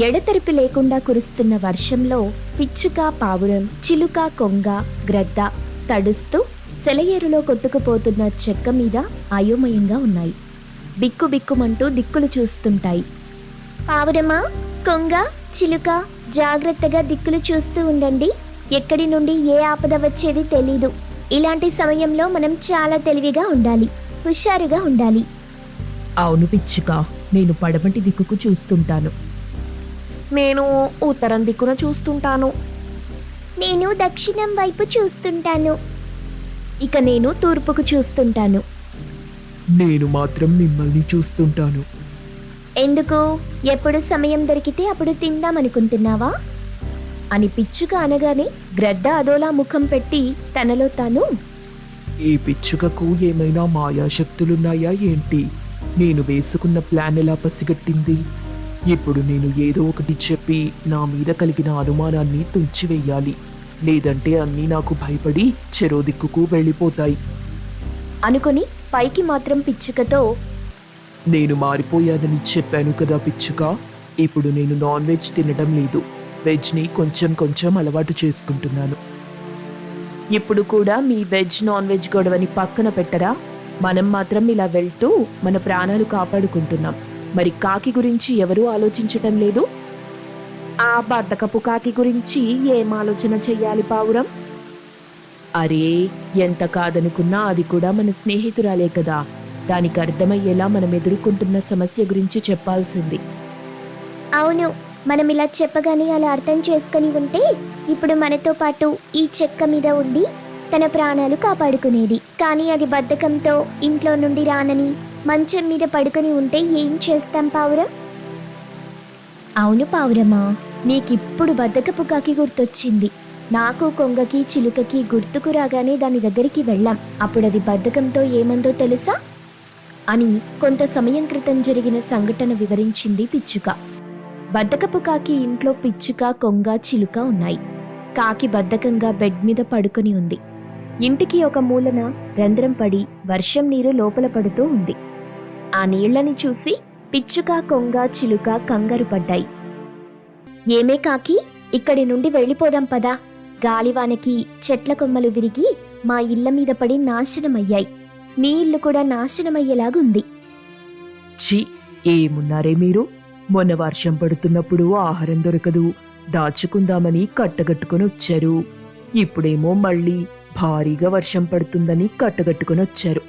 ఎడతెరిపి లేకుండా కురుస్తున్న వర్షంలో పిచ్చుక పావురం చిలుక కొంగ గ్రద్ద తడుస్తూ సెలయేరులో కొట్టుకుపోతున్న చెక్క మీద అయోమయంగా ఉన్నాయి. బిక్కు బిక్కుమంటూ దిక్కులు చూస్తుంటాయి. పావురమా కొంగ చిలుక జాగ్రత్తగా దిక్కులు చూస్తూ ఉండండి. ఎక్కడి నుండి ఏ ఆపద వచ్చేది తెలీదు. ఇలాంటి సమయంలో మనం చాలా తెలివిగా ఉండాలి. హుషారుగా ఉండాలి. అవును పిచ్చుక నేను పడమటి దిక్కుకు చూస్తుంటాను. నేను ఉత్తరం దిక్కున చూస్తుంటాను. నేను దక్షిణం వైపు చూస్తుంటాను. ఇక నేను తూర్పుకు చూస్తుంటాను. నేను మాత్రం మిమ్మల్ని చూస్తుంటాను. ఎందుకు? ఎప్పుడు సమయం దొరికితే అప్పుడు తిందామనుకుంటున్నావా? అని పిచ్చుక అనగానే గ్రద్ద అదోలా ముఖం పెట్టి తనలో తాను ఈ పిచ్చుకకు ఏమైనా మాయాశక్తులున్నాయా ఏంటి? నేను వేసుకున్న ప్లాన్ ఎలా పసిగట్టింది? ఇప్పుడు నేను ఏదో ఒకటి చెప్పి నా మీద కలిగిన అనుమానాన్ని తుంచివేయాలి. లేదంటే అన్నీ నాకు భయపడి చెరో దిక్కుకు వెళ్ళిపోతాయి. అనుకుని పైకి మాత్రం పిచ్చుకతో నేను మారిపోయానని చెప్పాను కదా పిచ్చుక. ఇప్పుడు నేను నాన్ వెజ్ తినడం లేదు. వెజ్ని కొంచెం కొంచెం అలవాటు చేసుకుంటున్నాను. ఇప్పుడు కూడా మీ వెజ్ నాన్ వెజ్ గొడవని పక్కన పెట్టరా? మనం మాత్రం ఇలా వెళ్తూ మన ప్రాణాలు కాపాడుకుంటున్నాం. మరి కాకి గురించి ఎవరూ ఆలోచించటం లేదు? ఆ బద్దకపు కాకి గురించి ఏం ఆలోచన చెయ్యాలి పావురం? అరే ఎంత కాదనుకున్నా అది కూడా మన స్నేహితురాలే కదా. దానికి అర్థమయ్యేలా మనం ఎదుర్కొంటున్న సమస్య గురించి చెప్పాల్సింది. అవును మనం ఇలా చెప్పగానే అలా అర్థం చేసుకొని ఉంటే ఇప్పుడు మనతో పాటు ఈ చెక్క మీద ఉండి తన ప్రాణాలు కాపాడుకునేది. కానీ అది బద్ధకంతో ఇంట్లో నుండి రానని మంచం మీద పడుకొని ఉంటే ఏం చేస్తాం పావురం? అవును పావురమ్మా. నీకిప్పుడు బద్దకపు కాకి గుర్తొచ్చింది. నాకు కొంగకి చిలుకకి గుర్తుకు రాగానే దాని దగ్గరికి వెళ్ళాం. అప్పుడది బద్ధకంతో ఏమందో తెలుసా? అని కొంత సమయం క్రితం జరిగిన సంఘటన వివరించింది పిచ్చుక. బద్దకపు కాకి ఇంట్లో పిచ్చుక కొంగ చిలుక ఉన్నాయి. కాకి బద్ధకంగా బెడ్ మీద పడుకొని ఉంది. ఇంటికి ఒక మూలన రంధ్రం పడి వర్షం నీరు లోపల పడుతూ ఉంది. ఆ నీళ్ళని చూసి పిచ్చుక కొంగ చిలుక కంగారు పడ్డాయి. ఏమే కాకి ఇక్కడి నుండి వెళ్ళిపోదాం పదా. గాలివానకి చెట్ల కొమ్మలు విరిగి మా ఇళ్ళ మీద పడి నాశనమయ్యాయి. నీ ఇల్లు కూడా నాశనమయ్యేలాగుంది. ఛీ ఏమున్నారే మీరు? మొన్న వర్షం పడుతున్నప్పుడు ఆహారం దొరకదు. దాచుకుందామని కట్టగట్టుకుని వచ్చారు. ఇప్పుడేమో మళ్ళీ భారీగా వర్షం పడుతుందని కట్టగట్టుకుని వచ్చారు.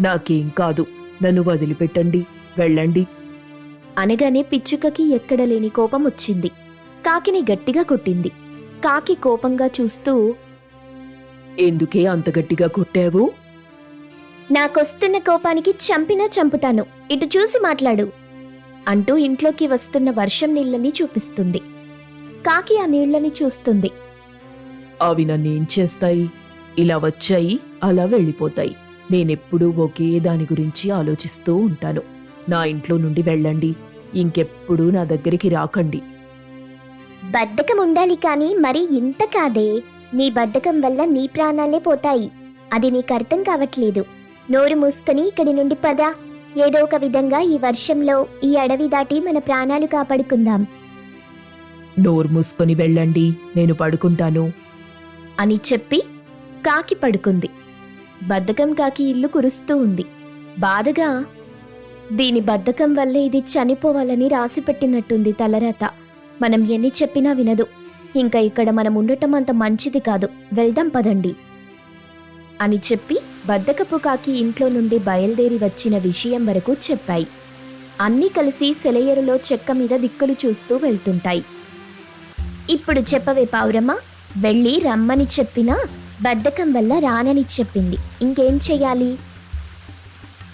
నాకేం కాదు. నన్ను వదిలిపెట్టండి. వెళ్ళండి. అనగానే పిచ్చుకకి ఎక్కడ లేని కోపం వచ్చింది. కాకిని గట్టిగా కొట్టింది. కాకి కోపంగా చూస్తూ ఎందుకే అంత గట్టిగా కొట్టావు? నాకొస్తున్న కోపానికి చంపినా చంపుతాను. ఇటు చూసి మాట్లాడు. అంటూ ఇంట్లోకి వస్తున్న వర్షం నీళ్ళని చూపిస్తుంది. కాకి ఆ నీళ్ళని చూస్తుంది. అవి నన్నేం చేస్తాయి? ఇలా వచ్చాయి అలా వెళ్ళిపోతాయి. నేనెప్పుడూ ఒకే దాని గురించి ఆలోచిస్తూ ఉంటాను. నా ఇంట్లో నుండి వెళ్ళండి. ఇంకెప్పుడు నా దగ్గరికి రాకండి. బద్ధకం ఉండాలి కానీ మరి ఇంత కాదే. నీ బద్ధకం వల్ల నీ ప్రాణాలే పోతాయి. అది నీకు అర్థం కావట్లేదు. నోరు మూసుకొని ఇక్కడి నుండి పద. ఏదో ఒక విధంగా ఈ వర్షంలో ఈ అడవి దాటి మన ప్రాణాలు కాపాడుకుందాం. నోరు మూసుకొని వెళ్ళండి. నేను పడుకుంటాను. అని చెప్పి కాకి పడుకుంది. బద్ధకం కాకి ఇల్లు కురుస్తూ ఉంది. బాధగా దీని బద్ధకం వల్లే ఇది చనిపోవాలని రాసిపెట్టినట్టుంది తలరాత. మనం ఎన్ని చెప్పినా వినదు. ఇంకా ఇక్కడ మనం ఉండటం అంత మంచిది కాదు. వెళ్దాం పదండి అని చెప్పి బద్దకపు కాకి ఇంట్లో నుండి బయలుదేరి వచ్చిన విషయం వరకు చెప్పాయి. అన్నీ కలిసి సెలయేరులో చెక్క మీద దిక్కులు చూస్తూ వెళ్తుంటాయి. ఇప్పుడు చెప్పవే పావురమ్మ. వెళ్ళి రమ్మని చెప్పినా బద్ధకం వల్ల రానని చెప్పింది. ఇంకేం చెయ్యాలి?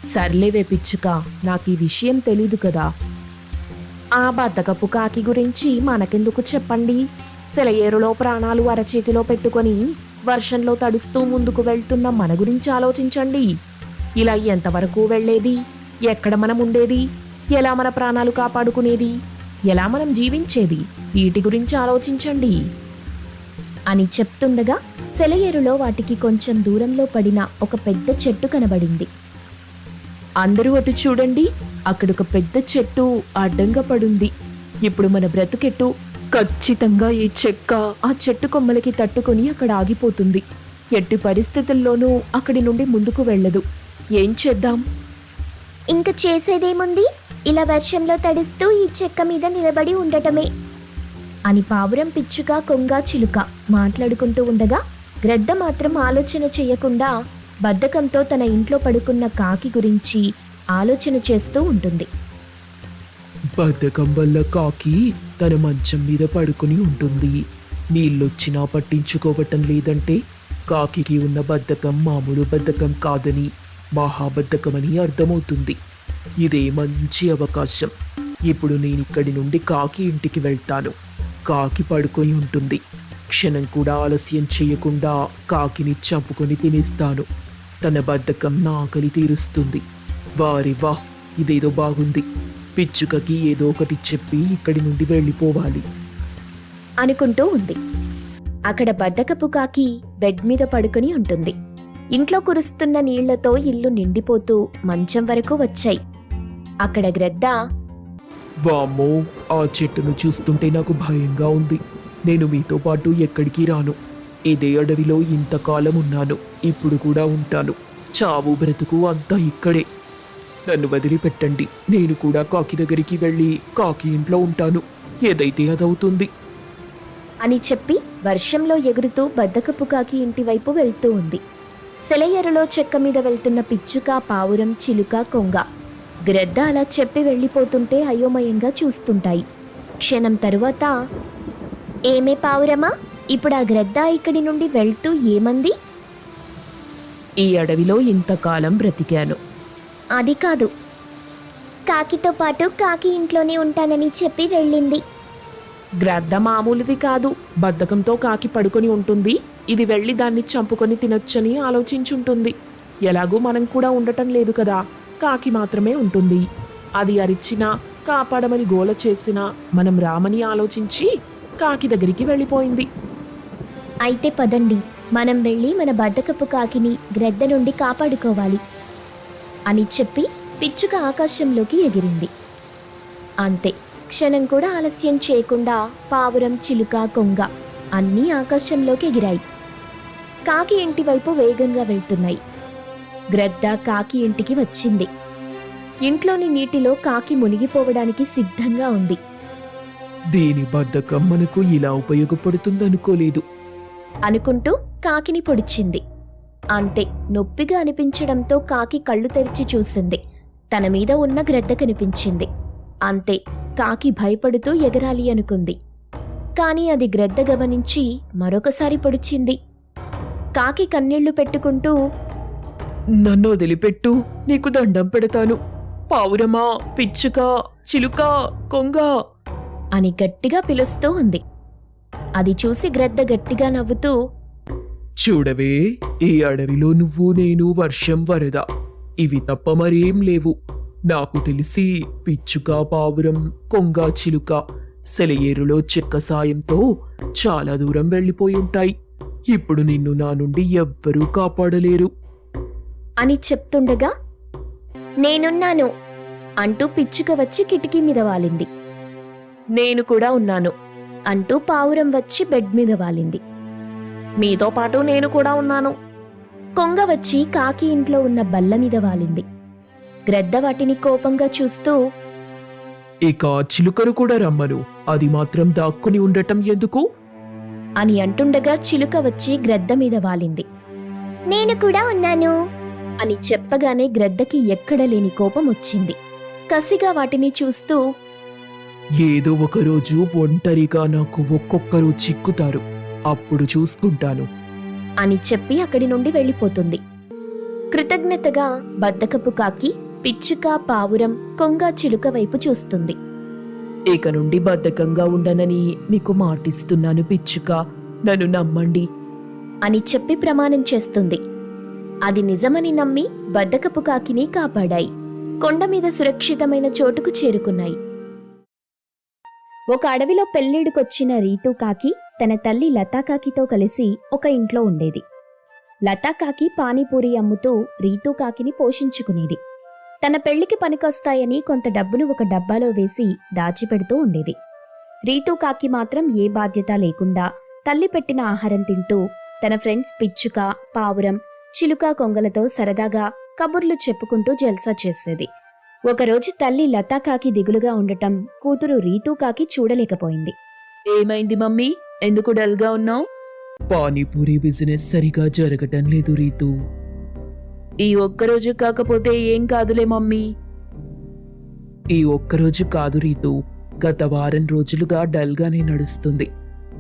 సర్లేవే పిచ్చుక నాకు ఈ విషయం తెలీదు కదా. ఆ బద్ధకపు కాకి గురించి మనకెందుకు చెప్పండి? సెలయేరులో ప్రాణాలు అరచేతిలో పెట్టుకొని వర్షంలో తడుస్తూ ముందుకు వెళ్తున్న మన గురించి ఆలోచించండి. ఇలా ఎంతవరకు వెళ్ళేది? ఎక్కడ మనం ఉండేది? ఎలా మన ప్రాణాలు కాపాడుకునేది? ఎలా మనం జీవించేది? వీటి గురించి ఆలోచించండి. అని చెప్తుండగా సెలయేరులో వాటికి కొంచెం దూరంలో పడిన ఒక పెద్ద చెట్టు కనబడింది. అందరూ అటు చూడండి అక్కడొక పెద్ద చెట్టు అడ్డంగా పడుంది. ఇప్పుడు మన బ్రతుకెట్టు ఖచ్చితంగా ఈ చెక్క ఆ చెట్టు కొమ్మలకి తట్టుకొని అక్కడ ఆగిపోతుంది. ఎట్టి పరిస్థితుల్లోనూ అక్కడి నుండి ముందుకు వెళ్ళదు. ఏం చేద్దాం? ఇంక చేసేదేముంది? ఇలా వర్షంలో తడుస్తూ ఈ చెక్క మీద నిలబడి ఉండటమే. అని పావురం పిచ్చుక కొంగ చిలుక మాట్లాడుకుంటూ ఉండగా గ్రద్ద మాత్రం ఆలోచన చేయకుండా బద్ధకంతో తన ఇంట్లో పడుకున్న కాకి గురించి ఆలోచన చేస్తూ ఉంటుంది. బద్ధకం వల్ల కాకి తన మంచం మీద పడుకుని ఉంటుంది. నీళ్ళొచ్చినా పట్టించుకోవటం లేదంటే కాకికి ఉన్న బద్ధకం మామూలు బద్ధకం కాదని మహాబద్ధకమని అర్థమవుతుంది. ఇదే మంచి అవకాశం. ఇప్పుడు నేను ఇక్కడి నుండి కాకి ఇంటికి వెళ్తాను. కాకి పడుకొని ఉంటుంది. క్షణం కూడా ఆలస్యం చేయకుండా కాకిని చంపుకొని తినేస్తాను. తన బద్ధకం నా ఆకలి తీరుస్తుంది. వారి వా ఇదేదో బాగుంది. పిచ్చుకకి ఏదో ఒకటి చెప్పి ఇక్కడి నుండి వెళ్ళిపోవాలి. అనుకుంటూ ఉంది. అక్కడ బద్దకపు కాకి బెడ్ మీద పడుకుని ఉంటుంది. ఇంట్లో కురుస్తున్న నీళ్ళతో ఇల్లు నిండిపోతూ మంచం వరకు వచ్చాయి. అక్కడ గ్రద్ద వామ్మో ఆ చెట్టును చూస్తుంటే నాకు భయంగా ఉంది. నేను మీతో పాటు ఎక్కడికి రాను. ఇదే అడవిలో ఇంతకాలం ఉన్నాను. ఇప్పుడు కూడా ఉంటాను. చావు బ్రతుకు అంతా ఇక్కడే. నన్ను వదిలిపెట్టండి. నేను కూడా కాకి దగ్గరికి వెళ్ళి కాకి ఇంట్లో ఉంటాను. ఏదైతే అదవుతుంది. అని చెప్పి వర్షంలో ఎగురుతూ బద్దకపు కాకి ఇంటి వైపు వెళ్తూ ఉంది. సెలయేరులో చెక్క మీద వెళ్తున్న పిచ్చుక పావురం చిలుక కొంగ. గ్రద్ద అలా చెప్పి వెళ్ళిపోతుంటే అయోమయంగా చూస్తుంటాయి. క్షణం తరువాత ఏమే పావురమా ఇప్పుడు ఆ గ్రద్ద ఇక్కడి నుండి వెళ్తూ ఏమంది? ఈ అడవిలో ఇంతకాలం బ్రతికాను. అది కాదు. కాకితో పాటు కాకి ఇంట్లోనే ఉంటానని చెప్పి వెళ్ళింది. గ్రద్ద మామూలుది కాదు. బద్ధకంతో కాకి పడుకొని ఉంటుంది. ఇది వెళ్ళి దాన్ని చంపుకొని తినొచ్చని ఆలోచించుంటుంది. ఎలాగూ మనం కూడా ఉండటం లేదు కదా. కాకి మాత్రమే ఉంటుంది. అది అరిచినా కాపాడమని గోల చేసినా మనం రామని ఆలోచించి కాకి దగ్గరికి వెళ్ళిపోయింది. అయితే పదండి. మనం వెళ్ళి మన బద్దకప్పు కాకిని గ్రద్ద నుండి కాపాడుకోవాలి అని చెప్పి పిచ్చుక ఆకాశంలోకి ఎగిరింది. అంతే. క్షణం కూడా ఆలస్యం చేయకుండా పావురం చిలుక కొంగ అన్నీ ఆకాశంలోకి ఎగిరాయి. కాకి ఇంటివైపు వేగంగా వెళ్తున్నాయి. గ్రద్ద కాకి ఇంటికి వచ్చింది. ఇంట్లోని నీటిలో కాకి మునిగిపోవడానికి సిద్ధంగా ఉంది. దీని బద్ధకం మనకు ఇలా ఉపయోగపడుతుందనుకోలేదు. అనుకుంటూ కాకిని పొడిచింది. అంతే నొప్పిగా అనిపించడంతో కాకి కళ్ళు తెరిచి చూసింది. తన మీద ఉన్న గ్రద్ద కనిపించింది. అంతే కాకి భయపడుతూ ఎగరాలి అనుకుంది. కాని అది గ్రద్ద గమనించి మరొకసారి పొడిచింది. కాకి కన్నీళ్ళు పెట్టుకుంటూ నన్ను వదిలిపెట్టు నీకు దండం పెడతాను. పావురమా పిచ్చుక చిలుక కొంగ అని గట్టిగా పిలుస్తూ ఉంది. అది చూసి గ్రద్ద గట్టిగా నవ్వుతూ చూడవే ఈ అడవిలో నువ్వు నేను వర్షం వరద. ఇవి తప్ప మరేం లేవు. నాకు తెలిసి పిచ్చుక పావురం కొంగ చిలుక సెలయేరులో చెక్క సాయంతో చాలా దూరం వెళ్ళిపోయి ఉంటాయి. ఇప్పుడు నిన్ను నా నుండి ఎవ్వరూ కాపాడలేరు. అని చెప్తుండగా నేనున్నాను అంటూ పిచ్చుక వచ్చి కిటికీ మీద వాలింది. నేను కూడా ఉన్నాను అంటూ పావురం వచ్చి బెడ్ మీద వాలింది. మీతో పాటు నేను కూడా ఉన్నాను. కొంగ వచ్చి కాకి ఇంట్లో ఉన్న బల్ల మీద వాలింది. గ్రద్ద వాటిని కోపంగా చూస్తూ ఇక చిలుకను కూడా రమ్మను. అది మాత్రం దాక్కుని ఉండటం ఎందుకు? అని అంటుండగా చిలుక వచ్చి గ్రద్ద మీద వాలింది. నేను కూడా ఉన్నాను. అని చెప్పగానే గ్రద్దకి ఎక్కడ లేని కోపం వచ్చింది. కసిగా వాటిని చూస్తూ ఏదో ఒక రోజు ఒంటరిగా నాకు ఒక్కొక్కరు చిక్కుతారు. అప్పుడు చూసుకుంటాను. అని చెప్పి అక్కడి నుండి వెళ్ళిపోతుంది. కృతజ్ఞతగా బద్దకపు కాకి పిచ్చుక పావురం కొంగ చిలుక వైపు చూస్తుంది. ఇక నుండి బద్ధకంగా ఉండనని మీకు మాటిస్తున్నాను పిచ్చుక. నన్ను నమ్మండి. అని చెప్పి ప్రమాణం చేస్తుంది. అది నిజమని నమ్మి బద్దకపు కాకిని కాపాడాయి. కొండ మీద సురక్షితమైన చోటుకు చేరుకున్నాయి. ఒక అడవిలో పెళ్ళిడుకొచ్చిన రీతూ కాకి తన తల్లి లతాకాకితో కలిసి ఒక ఇంట్లో ఉండేది. లతాకాకి పానీపూరి అమ్ముతూ రీతూ కాకిని పోషించుకునేది. తన పెళ్ళికి పనికొస్తాయని కొంత డబ్బును ఒక డబ్బాలో వేసి దాచిపెడుతూ ఉండేది. రీతూ కాకి మాత్రం ఏ బాధ్యత లేకుండా తల్లి పెట్టిన ఆహారం తింటూ తన ఫ్రెండ్స్ పిచ్చుక పావురం చిలుక కొంగలతో సరదాగా కబుర్లు చెప్పుకుంటూ జల్సా చేసేది. ఒకరోజు తల్లి లతాకాకి దిగులుగా ఉండటం కూతురు రీతూకాకి చూడలేకపోయింది. ఏమైంది మమ్మీ? ఎందుకు డల్గా ఉన్నావు? పానీపూరి బిజినెస్ సరిగా జరగటం లేదు రీతు. ఈ ఒక్కరోజు కాకపోతే ఏం కాదులే మమ్మీ. ఈ ఒక్కరోజు కాదు రీతు. గత వారం రోజులుగా డల్గానే నడుస్తుంది.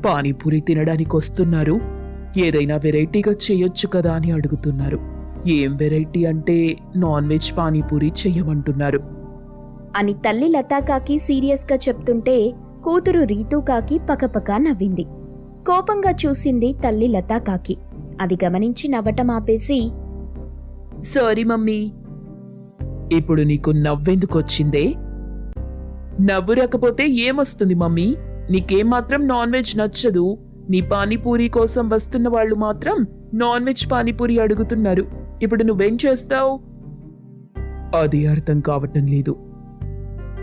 పానీపూరి తినడానికి వస్తున్నారు ఏదైనా వెరైటీగా చేయొచ్చు కదా అని అడుగుతున్నారు. ఏం వెరైటీ అంటే నాన్ వెజ్ పానీపూరి చెయ్యమంటున్నారు అని తల్లి లతాకాకి సీరియస్గా చెప్తుంటే కూతురు రీతూకాకి పకపక నవ్వింది. కోపంగా చూసింది తల్లి లతాకాకి అది గమనించి నవ్వటం ఆపేసి సారీ మమ్మీ. ఇప్పుడు నీకు నవ్వెందుకొచ్చిందే నవ్వు రాకపోతే ఏమొస్తుంది మమ్మీ? నీకేం మాత్రం నాన్ వెజ్ నచ్చదు. నీ పానీపూరి కోసం వస్తున్న వాళ్ళు మాత్రం నాన్ వెజ్ పానీపూరి అడుగుతున్నారు. ఇప్పుడు నువ్వేం చేస్తావు? అది అర్థం కావటం లేదు.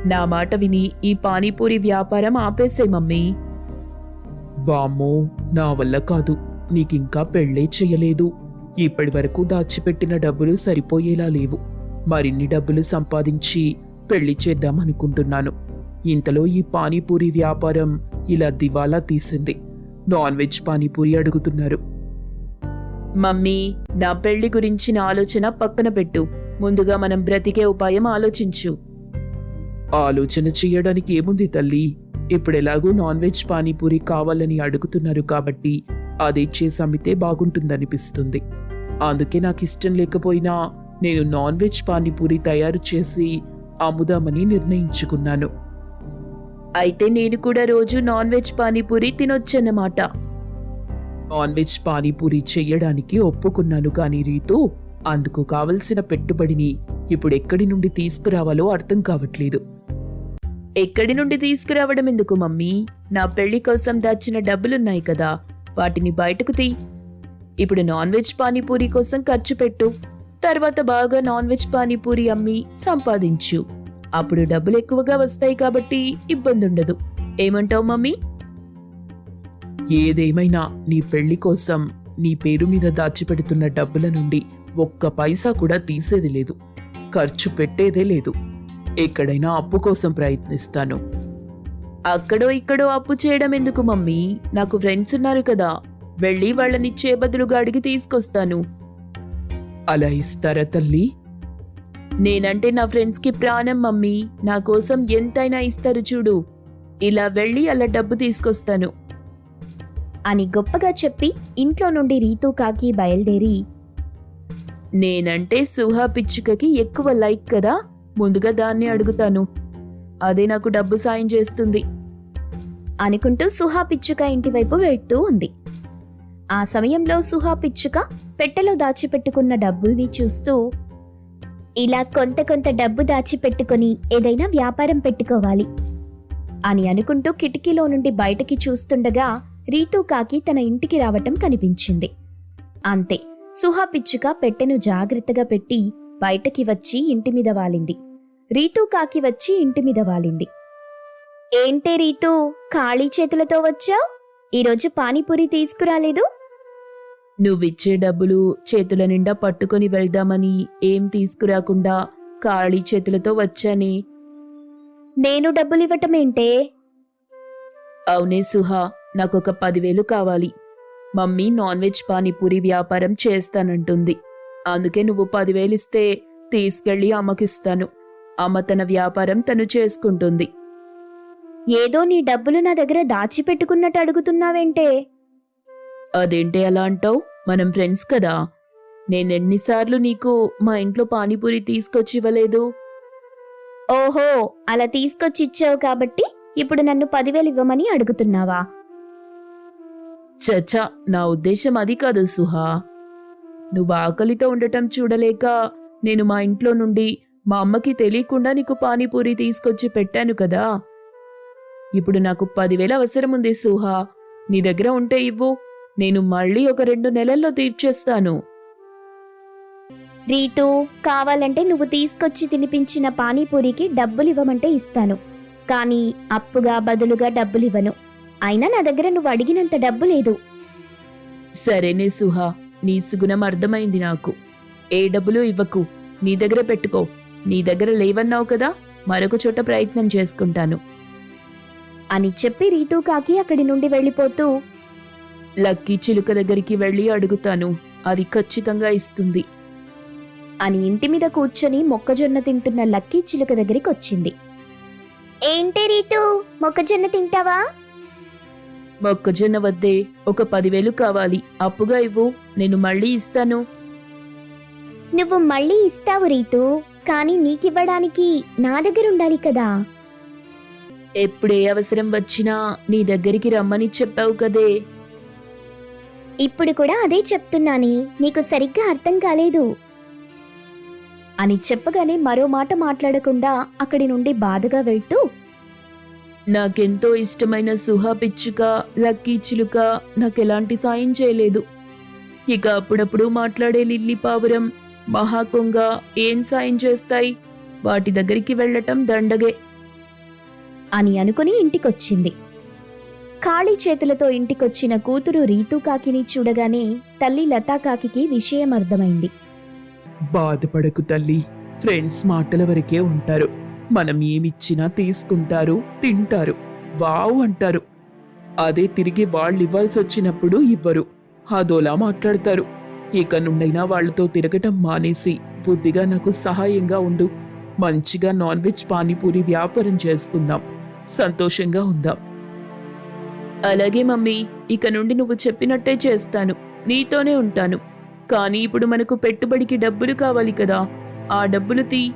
నా మాట విని ఈ పానీపూరి వ్యాపారం ఆపేసే మమ్మీ. వామ్మో నా వల్ల కాదు. నీకింకా పెళ్ళే చెయ్యలేదు. ఇప్పటి వరకు దాచిపెట్టిన డబ్బులు సరిపోయేలా లేవు. మరిన్ని డబ్బులు సంపాదించి పెళ్ళి చేద్దామనుకుంటున్నాను. ఇంతలో ఈ పానీపూరి వ్యాపారం ఇలా దివాలా తీసింది. నాన్ వెజ్ పానీపూరి అడుగుతున్నారు. మమ్మీ నా పెళ్ళి గురించిన ఆలోచన పక్కన పెట్టు. ముందుగా మనం బ్రతికే ఉపాయం ఆలోచించు. ఆలోచన చేయడానికి ఏముంది తల్లి? ఇప్పుడెలాగూ నాన్ వెజ్ పానీపూరి కావాలని అడుగుతున్నారు కాబట్టి అదే చేసి అమ్మితే బాగుంటుందనిపిస్తుంది. అందుకే నాకు ఇష్టం లేకపోయినా నేను నాన్ వెజ్ పానీపూరి తయారు చేసి అమ్ముదామని నిర్ణయించుకున్నాను. అయితే నేను కూడా రోజు నాన్ వెజ్ పానీపూరి తినొచ్చన్నమాట. నాన్ వెజ్ పానీపూరి చెయ్యడానికి ఒప్పుకున్నాను కానీ రీతు అందుకు కావలసిన పెట్టుబడిని ఇప్పుడు ఎక్కడి నుండి తీసుకురావాలో అర్థం కావట్లేదు. ఎక్కడి నుండి తీసుకురావడం ఎందుకు మమ్మీ? నా పెళ్ళి కోసం దాచిన డబ్బులున్నాయి కదా వాటిని బయటకు తీ. ఇప్పుడు నాన్ వెజ్ పానీపూరి కోసం ఖర్చు పెట్టు. తర్వాత బాగా నాన్ వెజ్ పానీపూరి అమ్మి సంపాదించు. అప్పుడు డబ్బులు ఎక్కువగా వస్తాయి కాబట్టి ఇబ్బంది ఉండదు ఏమంటావు మమ్మీ? ఏదేమైనా నీ పెళ్ళి కోసం నీ పేరు మీద దాచిపెడుతున్న డబ్బుల నుండి ఒక్క పైసా కూడా తీసేది లేదు. ఖర్చు పెట్టేదే లేదు. ఎక్కడైనా అప్పు కోసం ప్రయత్నిస్తాను. అక్కడో ఇక్కడో అప్పు చేయడం ఎందుకు మమ్మీ? నాకు ఫ్రెండ్స్ ఉన్నారు కదా. వెళ్ళి వాళ్ళనిచ్చే బదులుగా అడిగి తీసుకొస్తాను. అలా ఇస్తారా తల్లి? నేనంటే నా ఫ్రెండ్స్కి ప్రాణం మమ్మీ. నా కోసం ఎంతైనా ఇస్తారు చూడు. ఇలా వెళ్ళి అలా డబ్బు తీసుకొస్తాను. అని గొప్పగా చెప్పి ఇంట్లో నుండి రీతూ కాకి బయలుదేరి నేనంటే సుహా పిచ్చుకకి ఎక్కువ లైక్ కదా? ముందుగా దాన్ని అడుగుతాను. అదే నాకు డబ్బు సాయం చేస్తుంది. అనుకుంటూ సుహా పిచ్చుక ఇంటివైపు వెళ్తూ ఉంది. ఆ సమయంలో సుహా పిచ్చుక పెట్టెలో దాచిపెట్టుకున్న డబ్బుల్ని చూస్తూ ఇలా కొంత కొంత డబ్బు దాచిపెట్టుకుని ఏదైనా వ్యాపారం పెట్టుకోవాలి అని అనుకుంటూ కిటికీలో నుండి బయటకి చూస్తుండగా రీతూ కాకి తన ఇంటికి రావటం కనిపించింది. అంతే సుహా పిచ్చుక పెట్టెను జాగ్రత్తగా పెట్టి బయటకి వచ్చి ఇంటి మీద వాలింది. రీతూ కాకి వచ్చి ఇంటి మీద వాలింది. ఏంటే రీతూ ఖాళీ చేతులతో వచ్చావు? ఈరోజు పానీపూరి తీసుకురాలేదు? నువ్విచ్చే డబ్బులు చేతుల నిండా పట్టుకొని వెళ్దామని ఏం తీసుకురాకుండా ఖాళీ చేతులతో వచ్చానే. నేను డబ్బులివ్వటమేంటే? అవునే సుహా నాకొక పదివేలు కావాలి. మమ్మీ నాన్ వెజ్ పానీపూరి వ్యాపారం చేస్తానంటుంది. అందుకే నువ్వు పదివేలు ఇస్తే తీసుకెళ్ళి అమ్మకిస్తాను. అమ్మ తన వ్యాపారం తను చేసుకుంటుంది. ఏదో నీ డబ్బులు నా దగ్గర దాచిపెట్టుకున్నట్టు అడుగుతున్నావేంటే? అదేంటి అలా అంటావు? మనం ఫ్రెండ్స్ కదా. నేనెన్నిసార్లు నీకు మా ఇంట్లో పానీపూరి తీసుకొచ్చి ఇవ్వలేదు ఓహో అలా తీసుకొచ్చి ఇచ్చావు కాబట్టి ఇప్పుడు నన్ను పదివేలు ఇవ్వమని అడుగుతున్నావా? చచ్చా నా ఉద్దేశం అది కాదు సుహా. నువ్వు ఆకలితో ఉండటం చూడలేక నేను మా ఇంట్లో నుండి మా అమ్మకి తెలియకుండా నీకు పానీపూరి తీసుకొచ్చి పెట్టాను కదా. ఇప్పుడు నాకు పదివేల అవసరం ఉంది సుహా. నీ దగ్గర ఉంటే ఇవ్వు. నేను మళ్ళీ ఒక రెండు నెలల్లో తీర్చేస్తాను. రీతూ కావాలంటే నువ్వు తీసుకొచ్చి తినిపించిన పానీపూరికి డబ్బులు ఇవ్వమంటే ఇస్తాను. కానీ అప్పుగా బదులుగా డబ్బులివ్వను. అయినా నా దగ్గర నువ్వు అడిగినంత డబ్బు లేదు. సరేనే సుహా నీ సుగుణం అర్థమైంది నాకు. ఏ డబ్బులు ఇవ్వకు. నీ దగ్గర పెట్టుకో. నీ దగ్గర లేవన్నావు కదా మరొక చోట ప్రయత్నం చేసుకుంటాను. అని చెప్పి రీతూ కాకి అక్కడి నుండి వెళ్ళిపోతూ లక్కీ చిలుక దగ్గరికి వెళ్ళి అడుగుతాను. అది ఖచ్చితంగా ఇస్తుంది. అని ఇంటి మీద కూర్చొని మొక్కజొన్న తింటున్న లక్కీ చిలుక దగ్గరికి వచ్చింది. ఏంటి రీతు మొక్కజొన్న తింటావా? మొక్కజొన్న వద్దే ఒక పదివేలు కావాలి. అప్పుగా ఇవ్వు నేను మళ్ళీ ఇస్తాను. నువ్వు మళ్ళీ ఇస్తావు రీతు కానీ నీకివ్వడానికి నా దగ్గర ఉండాలి కదా. ఎప్పుడే అవసరం వచ్చినా నీ దగ్గరికి రమ్మని చెప్పావు కదే. ఇప్పుడు కూడా అదే చెప్తున్నానే నీకు సరిగ్గా అర్థం కాలేదు. అని చెప్పగానే మరో మాట మాట్లాడకుండా అక్కడి నుండి బాధగా వెళ్తూ నాకెంతో ఇష్టమైన సుహా పిచ్చుక లక్కీ చిలుక నాకెలాంటి సాయం చేయలేదు. ఇక అప్పుడప్పుడు మాట్లాడే లిల్లీ పావురం మహాకొంగ ఏం సాయం చేస్తాయి? వాటి దగ్గరికి వెళ్ళటం దండగే. అని అనుకుని ఇంటికొచ్చింది. ఖాళీ చేతులతో ఇంటికొచ్చిన కూతురు రీతూ కాకిని చూడగానే తల్లి లతా కాకికి విషయం అర్థమైంది. బాధపడకు తల్లి ఫ్రెండ్స్ మాటల వరకే ఉంటారు. మనం ఏమిచ్చినా తీసుకుంటారు తింటారు వావ్ అంటారు. అదే తిరిగి వాళ్ళు ఇవ్వాల్సి వచ్చినప్పుడు ఇవ్వరు అదోలా మాట్లాడతారు. ఇక నుండైనా వాళ్ళతో తిరగటం మానేసి బుద్ధిగా నాకు సహాయంగా ఉండు. మంచిగా నాన్ వెజ్ పానీపూరి వ్యాపారం చేసుకుందాం. సంతోషంగా ఉందాం. అలాగే మమ్మీ ఇక నుండి నువ్వు చెప్పినట్టే చేస్తాను. నీతోనే ఉంటాను. కానీ ఇప్పుడు మనకు పెట్టుబడికి డబ్బులు కావాలి కదా. ఆ డబ్బులు తీ.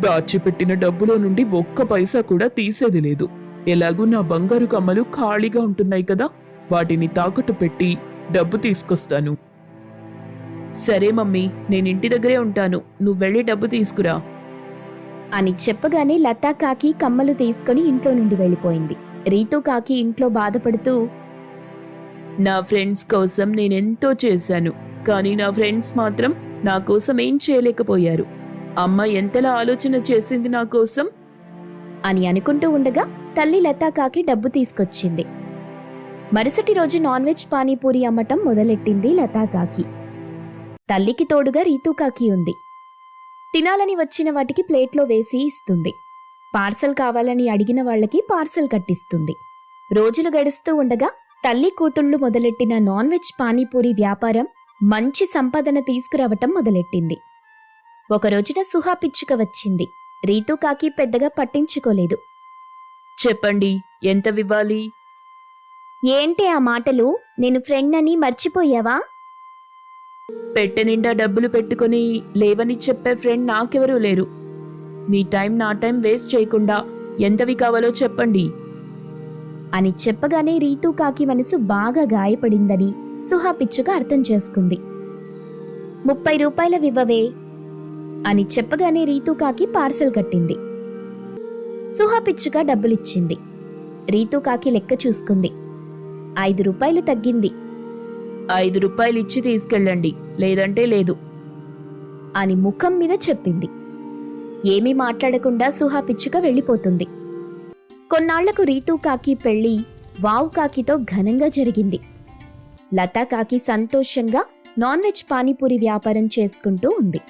దాచిపెట్టిన డబ్బులో నుండి ఒక్క పైసా కూడా తీసేది లేదు. ఎలాగూ నా బంగారు కమ్మలు ఖాళీగా ఉంటున్నాయి కదా. వాటిని తాకట్టు పెట్టి డబ్బు తీసుకొస్తాను. సరే మమ్మీ నేను ఇంటి దగ్గరే ఉంటాను. నువ్వు వెళ్ళి డబ్బు తీసుకురా. అని చెప్పగానే లతా కాకి కమ్మలు తీసుకొని ఇంట్లో నుండి వెళ్ళిపోయింది. రీతూ కాకి ఇంట్లో బాధపడుతూ నా ఫ్రెండ్స్ కోసం నేనెంతో చేశాను కానీ నా ఫ్రెండ్స్ మాత్రం నా కోసం ఏం చేయలేకపోయారు. అమ్మ ఎంతలా ఆలోచన చేసింది నా కోసం? అని అనుకుంటూ ఉండగా తల్లి లతా కాకి డబ్బు తీసుకొచ్చింది. మరుసటి రోజు నాన్ వెజ్ పానీపూరి అమ్మటం మొదలెట్టింది లతా కాకి. తల్లికి తోడుగా రీతూ కాకి ఉంది. తినాలని వచ్చిన వాటికి ప్లేట్లో వేసి ఇస్తుంది. పార్సల్ కావాలని అడిగిన వాళ్ళకి పార్సల్ కట్టిస్తుంది. రోజులు గడుస్తూ ఉండగా తల్లి కూతుళ్ళు మొదలెట్టిన నాన్ వెజ్ పానీపూరి వ్యాపారం మంచి సంపాదన తీసుకురావటం మొదలెట్టింది. ఒక రోజున సుహా పిచ్చుక వచ్చింది. రీతూ కాకి పెద్దగా పట్టించుకోలేదు. చెప్పండి ఎంత వివ్వాలి ఏంటి ఆ మాటలు? నేను ఫ్రెండ్ అని మర్చిపోయావా? పెట్టె నిండా డబ్బులు పెట్టుకొని లేవని చెప్పే ఫ్రెండ్ నాకెవరూ లేరు. మీ టైం నా టైం వేస్ట్ చేయకుండా ఎంతవి కావాలో చెప్పండి. అని చెప్పగానే రీతూ కాకి మనసు బాగా గాయపడిందని సుహా పిచ్చుక అర్థం చేసుకుంది. ముప్పై రూపాయల వివ్వవే అని చెప్పగానే రీతూ కాకి పార్సల్ కట్టింది. సుహా పిచ్చుక డబ్బులిచ్చింది. రీతూ కాకి లెక్క చూసుకుంది. ఐదు రూపాయలు తగ్గింది. ఐదు రూపాయలు ఇచ్చి తీసుకెళ్ళండి. లేదంటే లేదు. అని ముఖం మీద చెప్పింది. ఏమీ మాట్లాడకుండా సుహా పిచ్చుక వెళ్ళిపోతుంది. కొన్నాళ్ళకు రీతూ కాకి పెళ్ళి వావు కాకితో ఘనంగా జరిగింది. లతా కాకి సంతోషంగా నాన్ వెజ్ పానీపూరి వ్యాపారం చేసుకుంటూ ఉంది.